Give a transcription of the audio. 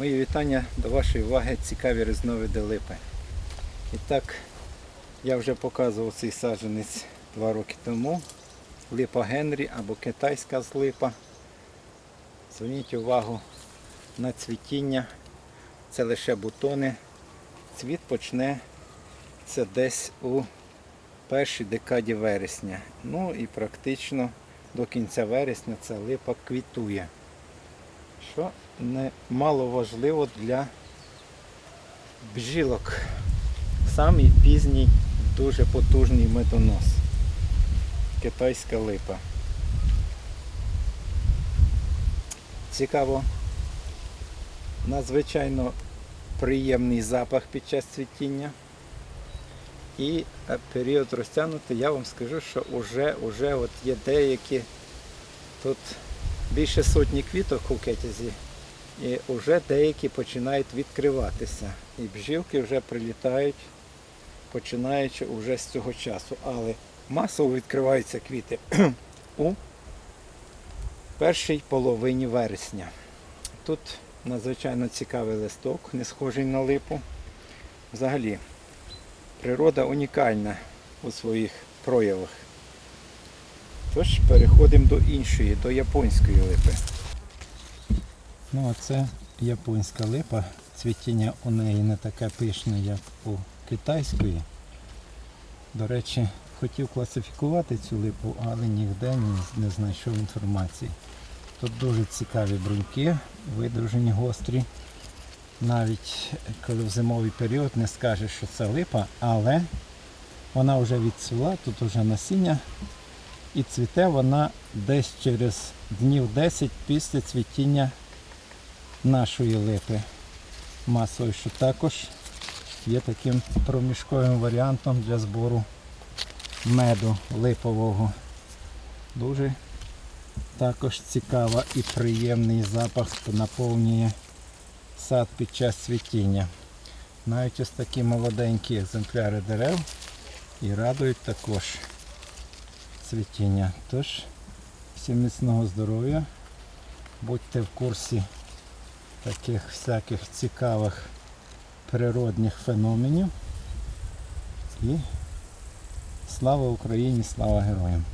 Мої вітання до вашої уваги цікаві різновиди липи. І так, я вже показував цей саджанець два роки тому. Липа Генрі або китайська з липа. Зверніть увагу на цвітіння. Це лише бутони. Цвіт почне це десь у першій декаді вересня. Ну і практично до кінця вересня ця липа квітує. Що немало важливо для бджілок. Самий пізній, дуже потужний медонос. Китайська липа. Цікаво. Надзвичайно приємний запах під час цвітіння. І е, період розтягнути, я вам скажу, що вже, вже от є деякі тут більше сотні квіток у кетязі, і вже деякі починають відкриватися. І бджілки вже прилітають, починаючи вже з цього часу. Але масово відкриваються квіти у першій половині вересня. Тут надзвичайно цікавий листок, не схожий на липу. Взагалі, природа унікальна у своїх проявах. Тож переходимо до іншої, до японської липи. Ну, а це японська липа. Цвітіння у неї не таке пишне, як у китайської. До речі, хотів класифікувати цю липу, але ніде не, знайшов інформації. Тут дуже цікаві бруньки, видружені гострі. Навіть коли в зимовий період не скажеш, що це липа, але вона вже відцвіла, тут вже насіння і цвіте вона десь через днів 10 після цвітіння нашої липи масової, що також є таким проміжковим варіантом для збору меду липового. Дуже також цікава і приємний запах наповнює сад під час цвітіння. Навіть ось такі молоденькі екземпляри дерев і радують також цвітіння. Тож, всім міцного здоров'я. Будьте в курсі таких всяких цікавих природних феноменів. І слава Україні, слава героям!